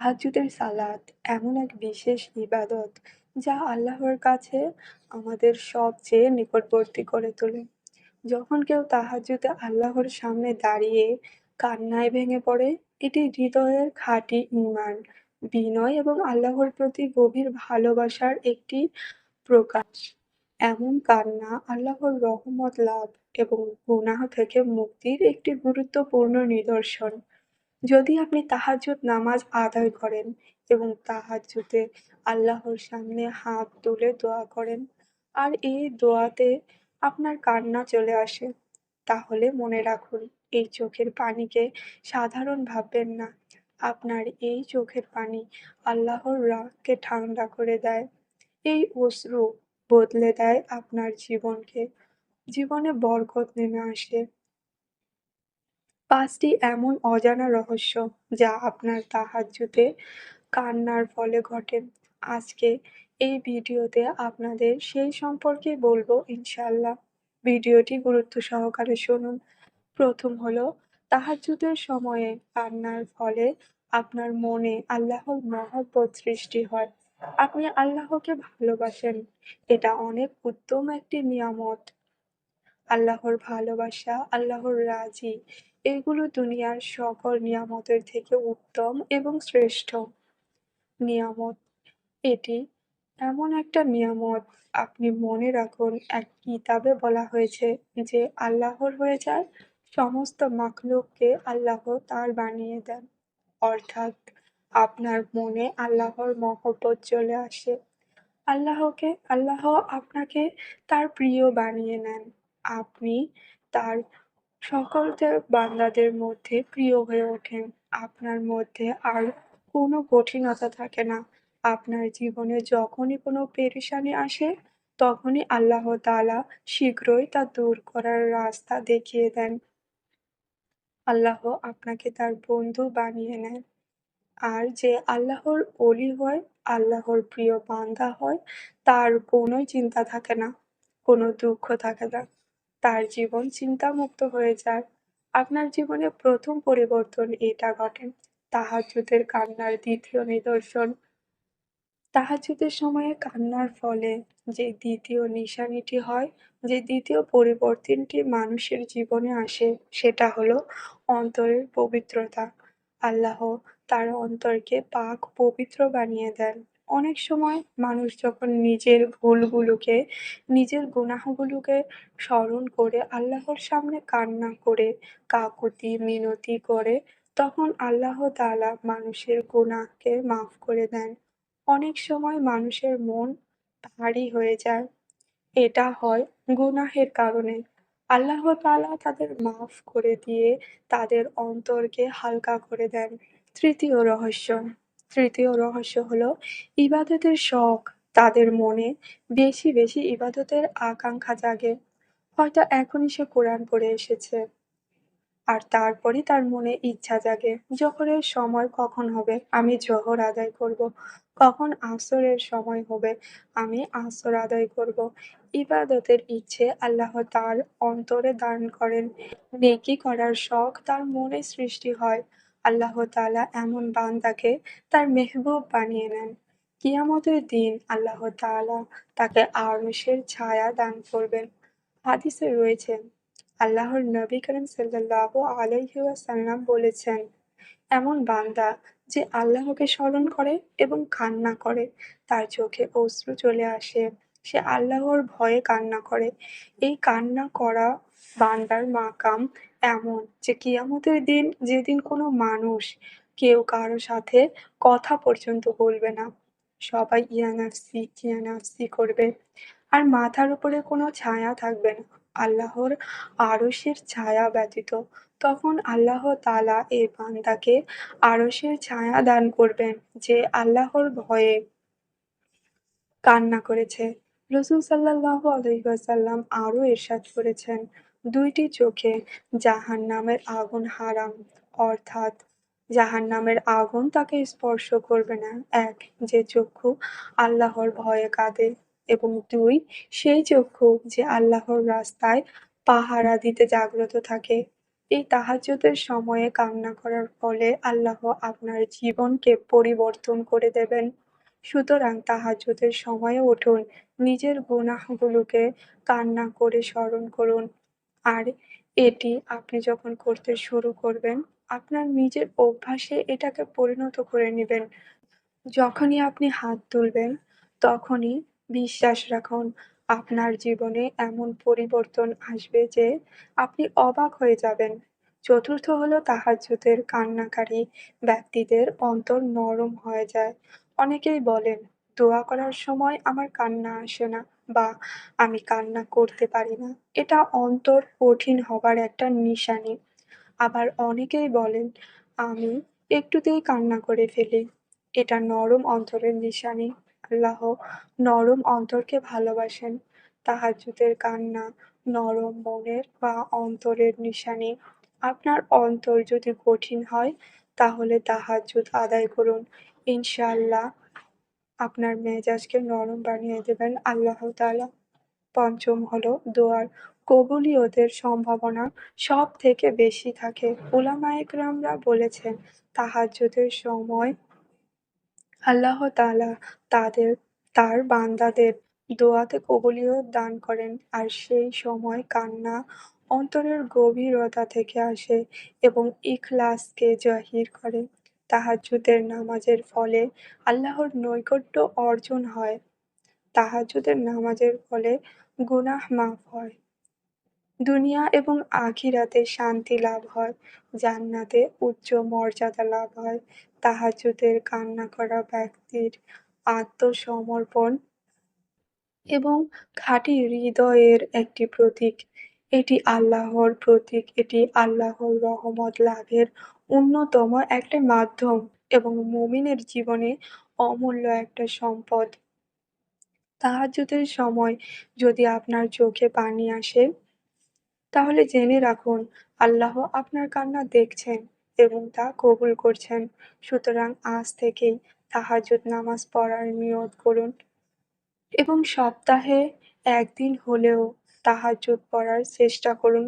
তাহাজ্জুদের সালাত এমন এক বিশেষ ইবাদত যা আল্লাহর কাছে আমাদের সবচেয়ে নিকটবর্তী করে তোলে। যখন কেউ তাহাজ্জুদে আল্লাহর সামনে দাঁড়িয়ে কান্নায় ভেঙে পড়ে, এটি হৃদয়ের খাঁটি ঈমান, বিনয় এবং আল্লাহর প্রতি গভীর ভালোবাসার একটি প্রকাশ। এমন কান্না আল্লাহর রহমত লাভ এবং গুনাহ থেকে মুক্তির একটি গুরুত্বপূর্ণ নিদর্শন। যদি আপনি তাহাজ্জুদ নামাজ আদায় করেন এবং তাহাজ্জুদে আল্লাহর সামনে হাত তুলে দোয়া করেন আর এই দোয়াতে আপনার কান্না চলে আসে, তাহলে মনে রাখুন এই চোখের পানিকে সাধারণ ভাববেন না। আপনার এই চোখের পানি আল্লাহর রাগকে ঠান্ডা করে দেয়। এই অশ্রু বদলে দেয় আপনার জীবনকে। জীবনে বরকত নেমে আসে। পাঁচটি এমন অজানা রহস্য যা আপনার তাহাজ্জুদে কান্নার ফলে ঘটে। আজকে এই ভিডিওতে আপনাদের সেই সম্পর্কে বলব ইনশাল্লাহ ভিডিওটি গুরুত্ব সহকারে শুনুন। প্রথম হলো তাহাজ্জুদের সময়ে কান্নার ফলে আপনার মনে আল্লাহর মহব্বত সৃষ্টি হয়। আপনি আল্লাহকে ভালোবাসেন। এটা অনেক উত্তম একটি নিয়ামত। আল্লাহর ভালোবাসা, আল্লাহর রাজি এগুলো দুনিয়ার সকল নিয়ামতের থেকে উত্তম এবং শ্রেষ্ঠ নিয়ামত। এটি এমন একটা নিয়ামত, আপনি মনে রাখুন, এক কিতাবে বলা হয়েছে যে, আল্লাহর হয়ে যায় সমস্ত মাখলুককে আল্লাহ তার বানিয়ে দেন। অর্থাৎ আপনার মনে আল্লাহর মহব্বত চলে আসে। আল্লাহকে, আল্লাহ আপনাকে তার প্রিয় বানিয়ে নেন। আপনি তার সকলদের বান্দাদের মধ্যে প্রিয় হয়ে ওঠেন। আপনার মধ্যে আর কোনো কঠিনতা থাকে না। আপনার জীবনে যখনই কোনো পেরেশানি আসে, তখনই আল্লাহ তালা শীঘ্রই তা দূর করার রাস্তা দেখিয়ে দেন। আল্লাহ আপনাকে তার বন্ধু বানিয়ে নেন। আর যে আল্লাহর অলি হয়, আল্লাহর প্রিয় বান্দা হয়, তার কোনোই চিন্তা থাকে না, কোনো দুঃখ থাকে না। তার জীবন চিন্তামুক্ত হয়ে যায়। আপনার জীবনে প্রথম পরিবর্তন এটা ঘটে। তাহাজ্জুদের কান্নার দ্বিতীয় নিদর্শন তাহাজ্জুদের সময়ে কান্নার ফলে যে দ্বিতীয় নিশানিটি হয়, যে দ্বিতীয় পরিবর্তনটি মানুষের জীবনে আসে সেটা হলো অন্তরের পবিত্রতা। আল্লাহ তার অন্তরকে পাক পবিত্র বানিয়ে দেন। অনেক সময় মানুষ যখন নিজের ভুলগুলোকে, নিজের গুনাহগুলোকে স্মরণ করে আল্লাহর সামনে কান্না করে, কাকুতি মিনতি করে, তখন আল্লাহ তাআলা মানুষের গুনাহকে মাফ করে দেন। অনেক সময় মানুষের মন ভারী হয়ে যায়। এটা হয় গুনাহের কারণে। আল্লাহ তাআলা তাদের মাফ করে দিয়ে তাদের অন্তরকে হালকা করে দেন। তৃতীয় রহস্য তৃতীয় রহস্য হলো, ইবাদতের শখ তাদের মনে বেশি বেশি ইবাদতের আকাঙ্ক্ষা জাগে। হয়তো এখনই সে কোরআন পড়ে এসেছে। আর তারপরই তার মনে ইচ্ছা জাগে, জোহরের সময় কখন হবে আমি জোহর আদায় করব। কখন আসরের সময় হবে আমি আসর আদায় করব। ইবাদতের ইচ্ছে আল্লাহ তার অন্তরে দান করেন। নেকি করার শখ তার মনে সৃষ্টি হয়। আল্লাহ তাআলা এমন বান্দাকে তার মেহবুব বানিয়ে নেন। কিয়ামতের দিন আল্লাহ তাআলা তাকে আরশের ছায়া দান করবেন। হাদিসে রয়েছে আল্লাহর নবী করিম সাল্লাল্লাহু আলাইহি ওয়াসাল্লাম বলেছেন, এমন বান্দা যে আল্লাহকে স্মরণ করে এবং কান্না করে, তার চোখে অশ্রু চলে আসে, সে আল্লাহর ভয়ে কান্না করে। এই কান্না করা বান্দার মাকাম এমন যে কিয়ামতের দিন যেদিন কোনো মানুষ কেউ কারও সাথে কথা পর্যন্ত বলবে না। সবাই ইয়া নাফসি ইয়া নাফসি করবে। আর মাথার উপরে কোনো ছায়া থাকবে না। আল্লাহর আরশের ছায়া ব্যতীত তখন আল্লাহ তালা এই বান্দাকে আরশের ছায়া দান করবেন যে আল্লাহর ভয়ে কান্না করেছে রসুল সাল্লাল্লাহু আলাইহি ওয়াসাল্লাম আরও এরশাদ করেছেন দুইটি চোখে জাহান নামের আগুন হারাম অর্থাৎ জাহান নামের আগুন তাকে স্পর্শ করবে না এক যে চক্ষু আল্লাহর ভয়ে কাঁদে এবং দুই সেই চক্ষু যে আল্লাহর রাস্তায় পাহারা দিতে জাগ্রত থাকে এই তাহাজ্জুদের সময়ে কান্না করার ফলে আল্লাহ আপনার জীবনকে পরিবর্তন করে দেবেন। সুতরাং তাহাজ্জুদের সময়ে উঠুন, নিজের গুনাহগুলোকে কান্না করে স্মরণ করুন। আর এটি আপনি যখন করতে শুরু করবেন, আপনার নিজের অভ্যাসে এটাকে পরিণত করে নেবেন যখনই আপনি হাত তুলবেন, তখনই বিশ্বাস রাখুন আপনার জীবনে এমন পরিবর্তন আসবে যে আপনি অবাক হয়ে যাবেন। চতুর্থ হলো তাহাজ্জুদের কান্নাকারী ব্যক্তিদের অন্তর নরম হয়ে যায়। অনেকেই বলেন, "দোয়া করার সময় আমার কান্না আসে না" বা "আমি কান্না করতে পারি না।" এটা অন্তর কঠিন হবার একটা নিশানি। আবার অনেকেই বলেন, "আমি একটুতেই কান্না করে ফেলি।" এটা নরম অন্তরের নিশানি। আল্লাহ নরম অন্তরকে ভালোবাসেন। তাহাজ্জুদের কান্না নরম মনের বা অন্তরের নিশানি। আপনার অন্তর যদি কঠিন হয়, তাহলে তাহাজ্জুদ আদায় করুন। ইনশাআল্লাহ আপনার মেজাজকে নরম বানিয়ে দেবেন আল্লাহ তাআলা। পঞ্চম হলো দোয়ার কবুলিয়তের সম্ভাবনা সব থেকে বেশি থাকে। উলামায়ে কেরামরা বলেছেন, তাহাজ্জুদের সময় আল্লাহ তাআলা তাদের তার বান্দাদের দোয়াতে কবুলিয়ত দান করেন আর সেই সময় কান্না অন্তরের গভীরতা থেকে আসে এবং ইখলাসকে জাহির করে। তাহাজ্জুদের নামাজের ফলে আল্লাহর নৈকট্য অর্জন হয়। তাহাজ্জুদের নামাজের ফলে গুনাহ মাফ হয়। দুনিয়া এবং আখিরাতে শান্তি লাভ হয়, জান্নাতে উচ্চ মর্যাদা লাভ হয়। তাহাজ্জুদের কান্না করা ব্যক্তির আত্মসমর্পণ এবং খাঁটি হৃদয়ের একটি প্রতীক। এটি আল্লাহর প্রতীক এটি আল্লাহর রহমত লাভের অন্যতম একটা মাধ্যম এবং মুমিনের জীবনে অমূল্য একটা সম্পদ। তাহাজ্জুদের সময় যদি আপনার চোখে পানি আসে, তাহলে জেনে রাখুন আল্লাহ আপনার কান্না দেখছেন এবং তা কবুল করছেন। সুতরাং আজ থেকেই তাহাজ্জুদ নামাজ পড়ার নিয়ত করুন এবং সপ্তাহে একদিন হলেও তাহাজ্জুদ পড়ার চেষ্টা করুন।